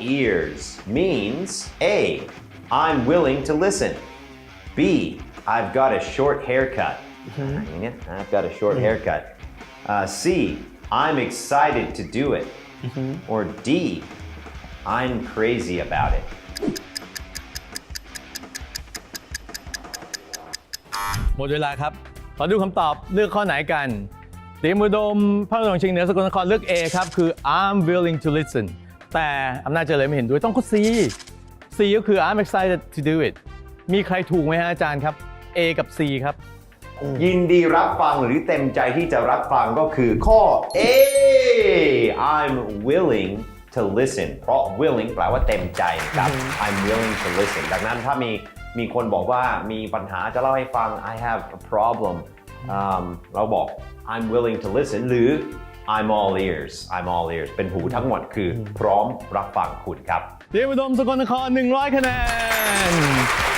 ears means A. I'm willing to listen. B. I've got a short haircut. อย่างเงี้ย I've got a short haircut. Uh, C. I'm excited to do it. Or D. I'm crazy about it. หมดเวลาครับ ขอดูคำตอบเลือกข้อไหนกันเตรียมอุดมพระนครเชียงเหนือสกลนครเลือก A ครับ คือ I'm willing to listen แต่อำนาจเจริญไม่เห็นด้วยต้องข้อ C C ก็คือ I'm excited to do it มีใครถูกไหมฮะอาจารย์ครับ A กับ C ครับ ยินดีรับฟังหรือเต็มใจที่จะรับฟังก็คือข้อ A I'm willing to listen เพราะ willing แปลว่าเต็มใจครับ I'm willing to listen ดังนั้นถ้ามีมีคนบอกว่ามีปัญหาจะเล่าให้ฟัง I have a problem อืมเราบอก I'm willing to listen หรือ I'm all ears I'm all ears เป็นหูทั้งหมดคือพร้อมรับฟังคุณครับเตรียมอุดมสกลนคร 100 คะแนน